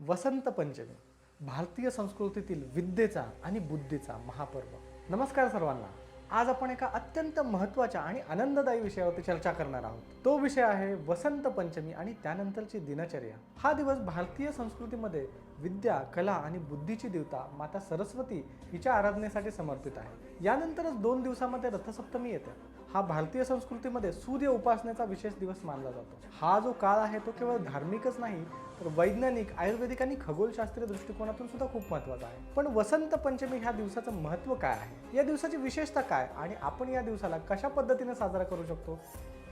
वसंत पंचमी भारतीय संस्कृतीतील विद्येचा आणि बुद्धीचा महापर्व. नमस्कार सर्वांना. आज आपण एका अत्यंत महत्त्वाच्या आणि आनंददायी विषयावरती चर्चा करणार आहोत. तो विषय आहे वसंत पंचमी आणि त्यानंतरची दिनचर्या. हा दिवस भारतीय संस्कृतीमध्ये विद्या कला आणि बुद्धीची देवता माता सरस्वती हिच्या आराधनेसाठी समर्पित आहे. यानंतरच दोन दिवसामध्ये रथसप्तमी येते. हा भारतीय संस्कृतीमध्ये सूर्य उपासनेचा विशेष दिवस मानला जातो. हा जो काळ आहे तो केवळ धार्मिकच नाही तर वैज्ञानिक आयुर्वेदिक आणि खगोलशास्त्रीय दृष्टिकोनातून सुद्धा खूप महत्त्वाचा आहे. पण वसंत पंचमी ह्या दिवसाचं महत्त्व काय आहे? या दिवसाची विशेषता काय? आणि आपण या दिवसाला कशा पद्धतीने साजरा करू शकतो?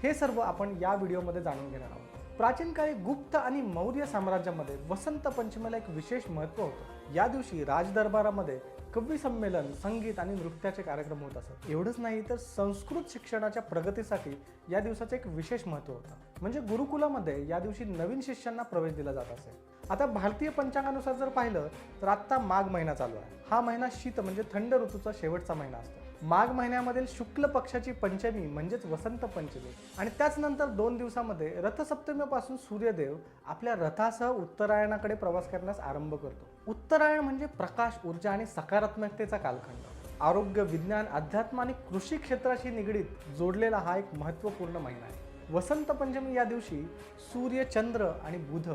हे सर्व आपण या व्हिडिओमध्ये जाणून घेणार आहोत. प्राचीन काळी गुप्त आणि मौर्य साम्राज्यामध्ये वसंत पंचमीला एक विशेष महत्त्व होतं. या दिवशी राजदरबारामध्ये कवी संमेलन संगीत आणि नृत्याचे कार्यक्रम होत असत. एवढंच नाही तर संस्कृत शिक्षणाच्या प्रगतीसाठी या दिवसाचं एक विशेष महत्त्व होतं. म्हणजे गुरुकुलामध्ये या दिवशी नवीन शिष्यांना प्रवेश दिला जात असे. आता भारतीय पंचांगानुसार जर पाहिलं तर आत्ता माघ महिना चालू आहे. हा महिना शीत म्हणजे थंड ऋतूचा शेवटचा महिना असतो. माघ महिन्यामधील शुक्ल पक्षाची पंचमी म्हणजेच वसंत पंचमी. आणि त्याच नंतर दोन दिवसामध्ये रथसप्तमीपासून सूर्यदेव आपल्या रथासह उत्तरायणाकडे प्रवास करण्यास आरंभ करतो. उत्तरायण म्हणजे प्रकाश ऊर्जा आणि सकारात्मकतेचा कालखंड. आरोग्य विज्ञान अध्यात्म आणि कृषी क्षेत्राशी निगडीत जोडलेला हा एक महत्त्वपूर्ण महिना आहे. वसंत पंचमी या दिवशी सूर्य चंद्र आणि बुध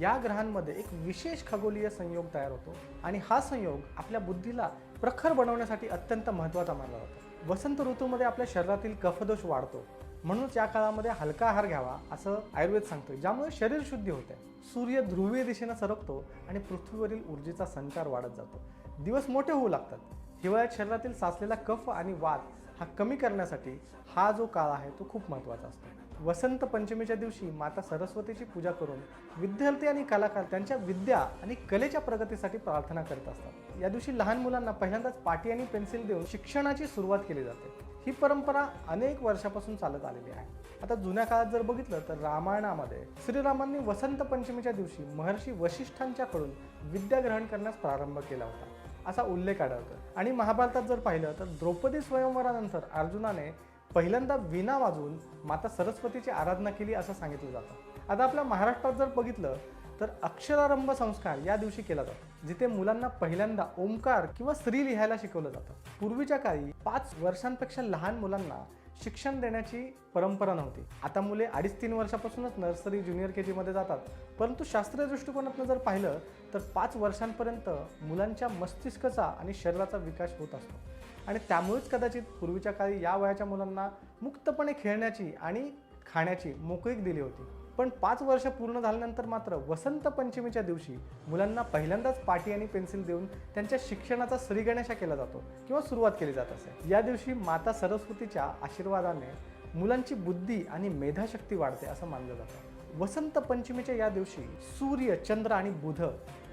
या ग्रहांमध्ये एक विशेष खगोलीय संयोग तयार होतो. आणि हा संयोग आपल्या बुद्धीला प्रखर बनवण्यासाठी अत्यंत महत्त्वाचा मानला जातो वसंत ऋतूमध्ये आपल्या शरीरातील कफदोष वाढतो. म्हणूनच या काळामध्ये हलका आहार घ्यावा असं आयुर्वेद सांगतो ज्यामुळे शरीर शुद्धी होते. सूर्य ध्रुवीय दिशेनं सरकतो आणि पृथ्वीवरील ऊर्जेचा संचार वाढत जातो. दिवस मोठे होऊ लागतात. हिवाळ्यात शरीरातील साचलेला कफ आणि वात हा कमी करण्यासाठी हा जो काळ आहे तो खूप महत्त्वाचा असतो. वसंत पंचमीच्या दिवशी माता सरस्वतीची पूजा करून विद्यार्थी आणि कलाकार त्यांच्या विद्या आणि कलेच्या प्रगतीसाठी प्रार्थना करत असतात. या दिवशी लहान मुलांना पहिल्यांदाच पाटी आणि पेन्सिल देऊन शिक्षणाची सुरुवात केली जाते. ही परंपरा अनेक वर्षापासून चालत आलेली आहे. आता जुन्या काळात जर बघितलं तर रामायणामध्ये श्रीरामांनी वसंत पंचमीच्या दिवशी महर्षी वशिष्ठांच्याकडून विद्या ग्रहण करण्यास प्रारंभ केला होता. असा उल्लेख आढळतो. आणि महाभारतात जर पाहिलं तर द्रौपदी स्वयंवरानंतर अर्जुनाने पहिल्यांदा वीणा वाजवून माता सरस्वतीची आराधना केली असं सांगितलं जातं. आता आपल्या महाराष्ट्रात जर बघितलं तर अक्षरारंभ संस्कार या दिवशी केला जातो जिथे मुलांना पहिल्यांदा ओंकार किंवा स्त्री लिहायला शिकवलं जातं. पूर्वीच्या काळी पाच वर्षांपेक्षा लहान मुलांना शिक्षण देण्याची परंपरा नव्हती. आता मुले अडीच तीन वर्षापासूनच नर्सरी ज्युनियर के जीमध्ये जातात. परंतु शास्त्रीय दृष्टिकोनातून जर पाहिलं तर पाच वर्षांपर्यंत मुलांच्या मस्तिष्काचा आणि शरीराचा विकास होत असतो. आणि त्यामुळेच कदाचित पूर्वीच्या काळी या वयाच्या मुलांना मुक्तपणे खेळण्याची आणि खाण्याची मोकळीक दिली होती. पण पाच वर्ष पूर्ण झाल्यानंतर मात्र वसंत पंचमीच्या दिवशी मुलांना पहिल्यांदाच पाटी आणि पेन्सिल देऊन त्यांच्या शिक्षणाचा श्रीगणेशा केला जातो किंवा सुरुवात केली जात असे. या दिवशी माता सरस्वतीच्या आशीर्वादाने मुलांची बुद्धी आणि मेधाशक्ती वाढते असं मानलं जातं. वसंत पंचमीच्या या दिवशी सूर्य चंद्र आणि बुध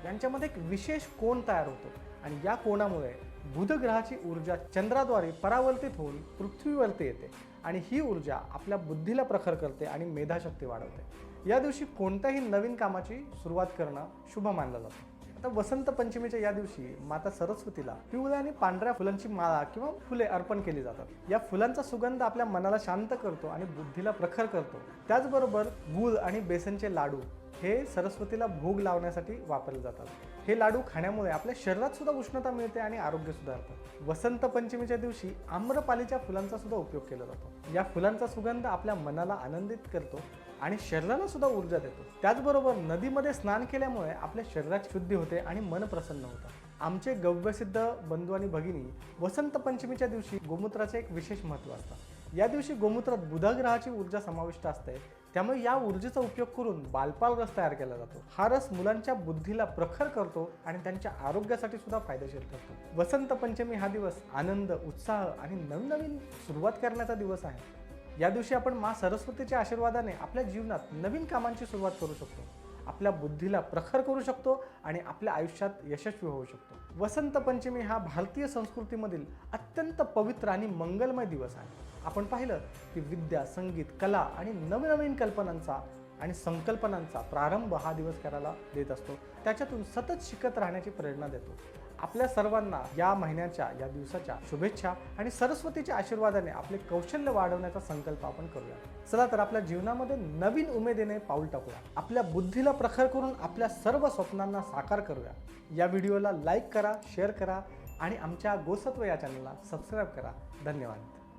यांच्यामध्ये एक विशेष कोण तयार होतो? आणि या कोणामुळे बुधग्रहाची ऊर्जा चंद्राद्वारे परावर्तित होऊन पृथ्वीवरती येते आणि ही ऊर्जा आपल्या बुद्धीला प्रखर करते आणि मेधाशक्ती वाढवते. या दिवशी कोणत्याही नवीन कामाची सुरुवात करणं शुभ मानलं जातं. तर वसंत पंचमीच्या या दिवशी माता सरस्वतीला पिवळ्या आणि पांढऱ्या फुलांची माळा किंवा फुले अर्पण केली जातात. या फुलांचा सुगंध आपल्या मनाला शांत करतो आणि बुद्धीला प्रखर करतो. त्याचबरोबर गुळ आणि बेसनचे लाडू हे सरस्वतीला भोग लावण्यासाठी वापरले जातात. हे लाडू खाण्यामुळे आपल्या शरीरात सुद्धा उष्णता मिळते आणि आरोग्य सुधारतं. वसंत पंचमीच्या दिवशी आम्रपालीच्या फुलांचा सुद्धा उपयोग केला जातो. या फुलांचा सुगंध आपल्या मनाला आनंदित करतो आणि शरीराला सुद्धा ऊर्जा देतो. त्याचबरोबर नदीमध्ये स्नान केल्यामुळे आपल्या शरीरात शुद्धी होते आणि मन प्रसन्न होतं. आमचे गव्यसिद्ध बंधू आणि भगिनी वसंत पंचमीच्या दिवशी गोमूत्राचे एक विशेष महत्त्व असतं. या दिवशी गोमूत्रात बुधग्रहाची ऊर्जा समाविष्ट असते. त्यामुळे या ऊर्जेचा उपयोग करून बालपाल रस तयार केला जातो. हा रस मुलांच्या बुद्धीला प्रखर करतो आणि त्यांच्या आरोग्यासाठी सुद्धा फायदेशीर ठरतो. वसंत पंचमी हा दिवस आनंद उत्साह आणि नवनवीन सुरुवात करण्याचा दिवस आहे. या दिवशी आपण माँ सरस्वतीच्या आशीर्वादाने आपल्या जीवनात नवीन कामांची सुरुवात करू शकतो. आपल्या बुद्धीला प्रखर करू शकतो आणि आपल्या आयुष्यात यशस्वी होऊ शकतो. वसंत पंचमी हा भारतीय संस्कृतीमधील अत्यंत पवित्र आणि मंगलमय दिवस आहे. आपण पाहिलं की विद्या संगीत कला आणि नवनवीन कल्पनांचा आणि संकल्पनांचा प्रारंभ हा दिवस करायला देत असतो. त्याच्यातून सतत शिकत राहण्याची प्रेरणा देतो. आपल्या सर्वांना या महिन्याच्या या दिवसाच्या शुभेच्छा आणि सरस्वतीच्या आशीर्वादाने आपले कौशल्य वाढवण्याचा संकल्प आपण करूया. चला तर आपल्या जीवनामध्ये नवीन उमेदीने पाऊल टाकूया. आपल्या बुद्धीला प्रखर करून आपल्या सर्व स्वप्नांना साकार करूया. या व्हिडिओला लाईक करा शेअर करा आणि आमच्या गोसत्व या चॅनलला सबस्क्राईब करा. धन्यवाद.